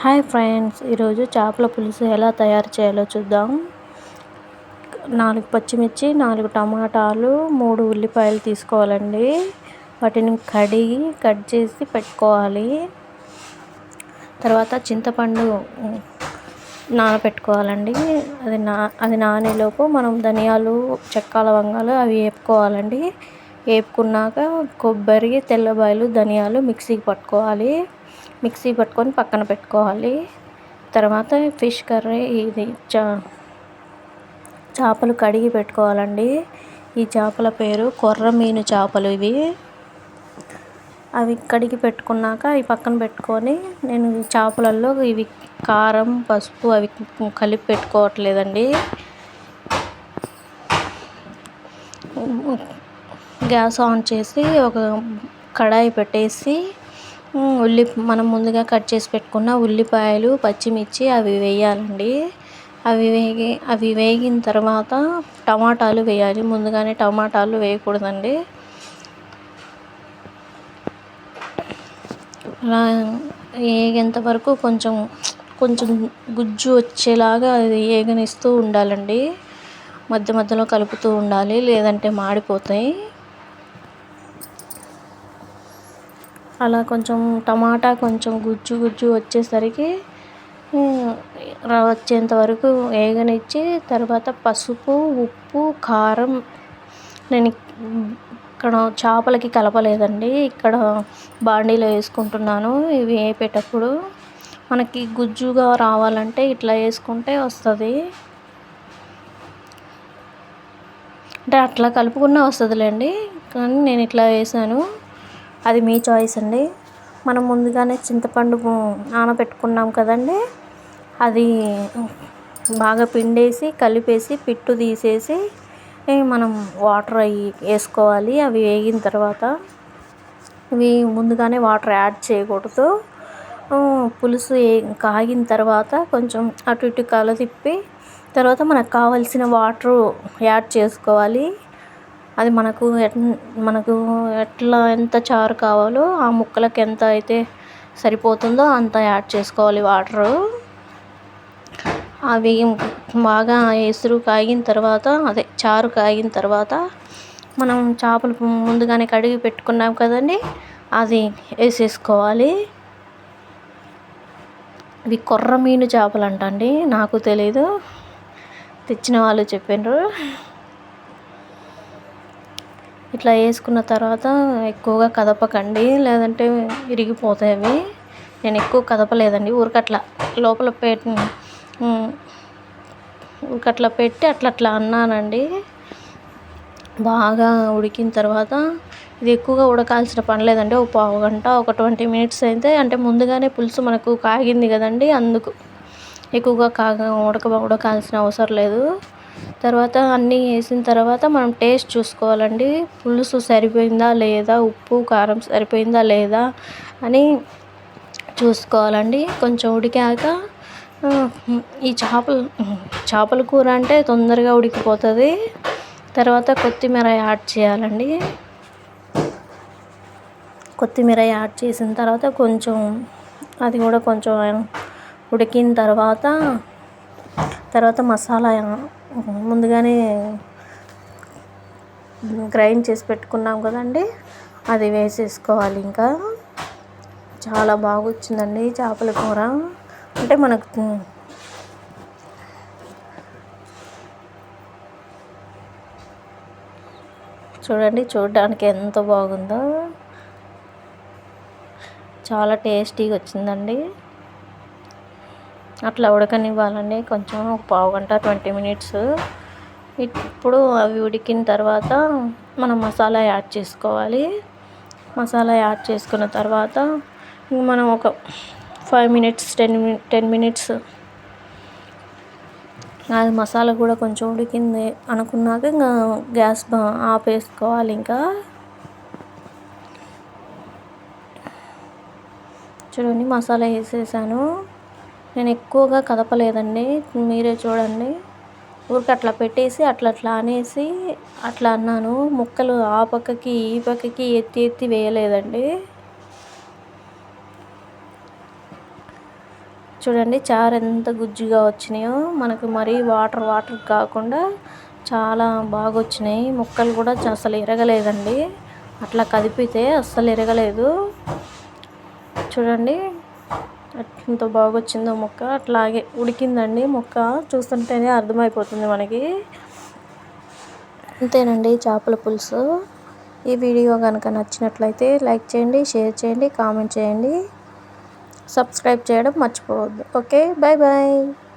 Hi friends ఈరోజు చేపల పులుసు ఎలా తయారు చేయాలో చూద్దాం. నాలుగు పచ్చిమిర్చి నాలుగు టమాటాలు మూడు ఉల్లిపాయలు తీసుకోవాలండి. వాటిని కడిగి కట్ చేసి పెట్టుకోవాలి. తర్వాత చింతపండు నానబెట్టుకోవాలండి. అది నా అది నానేలోపు మనం ధనియాలు చెక్క లవంగాలు అవి వేపుకోవాలండి. వేపుకున్నాక కొబ్బరి తెల్లబాయలు ధనియాలు మిక్సీకి పట్టుకోవాలి. మిక్సీ పట్టుకొని పక్కన పెట్టుకోవాలి. తర్వాత ఫిష్ కర్రీ ఇది చా చేపలు కడిగి పెట్టుకోవాలండి. ఈ చేపల పేరు కొర్రమీను చేపలు ఇవి. అవి కడిగి పెట్టుకున్నాక అవి పక్కన పెట్టుకొని నేను చేపలలో ఇవి కారం పసుపు అవి కలిపి పెట్టుకోవట్లేదండి. గ్యాస్ ఆన్ చేసి ఒక కడాయి పెట్టేసి ఉల్లి మనం ముందుగా కట్ చేసి పెట్టుకున్న ఉల్లిపాయలు పచ్చిమిర్చి అవి వేయాలండి. అవి వేగి అవి వేగిన తర్వాత టమాటాలు వేయాలి. ముందుగానే టమాటాలు వేయకూడదండి. అలా వేగేంత వరకు కొంచెం కొంచెం గుజ్జు వచ్చేలాగా అది వేగనిస్తూ ఉండాలండి. మధ్య మధ్యలో కలుపుతూ ఉండాలి లేదంటే మాడిపోతాయి. అలా కొంచెం టమాటా కొంచెం గుజ్జు గుజ్జు వచ్చేసరికి వచ్చేంత వరకు వేగనిచ్చి తర్వాత పసుపు ఉప్పు కారం. నేను ఇక్కడ చేపలకి కలపలేదండి. ఇక్కడ బాండీలో వేసుకుంటున్నాను. ఇవి వేపేటప్పుడు మనకి గుజ్జుగా రావాలంటే ఇట్లా వేసుకుంటే వస్తుంది. అంటే అట్లా కలుపుకున్నా వస్తుందిలేండి. కానీ నేను ఇట్లా వేసాను. అది మీ చాయిస్ అండి. మనం ముందుగానే చింతపండు నానబెట్టుకున్నాం కదండి. అది బాగా పిండేసి కలిపేసి పిట్టు తీసేసి మనం వాటర్ అవి వేసుకోవాలి. అవి వేగిన తర్వాత ఇవి ముందుగానే వాటర్ యాడ్ చేయకూడదు. పులుసు కాగిన తర్వాత కొంచెం అటు ఇటు కల తిప్పి తర్వాత మనకు కావాల్సిన వాటరు యాడ్ చేసుకోవాలి. అది మనకు మనకు ఎట్లా ఎంత చారు కావాలో ఆ ముక్కలకి ఎంత అయితే సరిపోతుందో అంత యాడ్ చేసుకోవాలి వాటరు. అవి బాగా ఎసురు కాగిన తర్వాత అదే చారు కాగిన తర్వాత మనం చేపలు ముందుగానే కడిగి పెట్టుకున్నాం కదండి అది వేసేసుకోవాలి. ఇవి కొర్రమీను చేపలు అంటండి నాకు తెలీదు. తెచ్చిన వాళ్ళు చెప్పినారు. ఇట్లా వేసుకున్న తర్వాత ఎక్కువగా కదపకండి లేదంటే విరిగిపోతాయి అవి. నేను ఎక్కువ కదపలేదండి. ఊరికట్లా లోపల పెట్టి ఊరికట్లా పెట్టి అట్లా అట్లా అన్నానండి. బాగా ఉడికిన తర్వాత ఇది ఎక్కువగా ఉడకాల్సిన పని లేదండి. ఒక పావు గంట ఒక ట్వంటీ మినిట్స్ అయితే అంటే ముందుగానే పులుసు మనకు కాగింది కదండి అందుకు ఎక్కువగా కాగ ఉడక ఉడకాల్సిన అవసరం లేదు. తర్వాత అన్నీ వేసిన తర్వాత మనం టేస్ట్ చూసుకోవాలండి. పులుసు సరిపోయిందా లేదా? ఉప్పు కారం సరిపోయిందా లేదా? అని చూసుకోవాలండి. కొంచెం ఉడికాక ఈ చేపలు చేపల కూర అంటే తొందరగా ఉడికిపోతుంది. తర్వాత కొత్తిమీర యాడ్ చేయాలండి. కొత్తిమీర యాడ్ చేసిన తర్వాత కొంచెం అది కూడా కొంచెం ఉడికిన తర్వాత తర్వాత మసాలా ముందుగానే గ్రైండ్ చేసి పెట్టుకున్నాం కదండి. అది వేసేసుకోవాలి ఇంకా. చాలా బాగా వచ్చిందండి చేపల కూర. అంటే మనకు చూడండి చూడడానికి ఎంత బాగుందో. చాలా టేస్టీగా వచ్చిందండి అట్లా ఉడకనివ్వాలండి. కొంచెం ఒక పావు గంట ట్వంటీ మినిట్స్. ఇప్పుడు అవి ఉడికిన తర్వాత మనం మసాలా యాడ్ చేసుకోవాలి. మసాలా యాడ్ చేసుకున్న తర్వాత మనం ఒక five minutes ten ten minutes అది మసాలా కూడా కొంచెం ఉడికింది అనుకున్నాక ఇంకా గ్యాస్ ఆపేసుకోవాలి ఇంకా. చూడండి మసాలా వేసేసాను. నేను ఎక్కువగా కదపలేదండి. మీరే చూడండి. ఊరికి అట్లా పెట్టేసి అట్లా అట్లా అనేసి అట్లా అన్నాను. ముక్కలు ఆ పక్కకి ఈ పక్కకి ఎత్తి ఎత్తి వేయలేదండి. చూడండి చారు ఎంత గుజ్జుగా వచ్చినాయో. మనకు మరీ వాటర్ వాటర్ కాకుండా చాలా బాగా వచ్చినాయి ముక్కలు కూడా అసలు ఎరగలేదండి. అట్లా కదిపితే అస్సలు ఎరగలేదు. చూడండి. ఎంత బాగా వచ్చిందో మొక్క. అట్లాగే ఉడికిందండి మొక్క. చూస్తుంటేనే అర్థమైపోతుంది మనకి. అంతేనండి చేపల పులుసు. ఈ వీడియో కనుక నచ్చినట్లయితే లైక్ చేయండి షేర్ చేయండి కామెంట్ చేయండి. సబ్స్క్రైబ్ చేయడం మర్చిపోవద్దు. Okay bye bye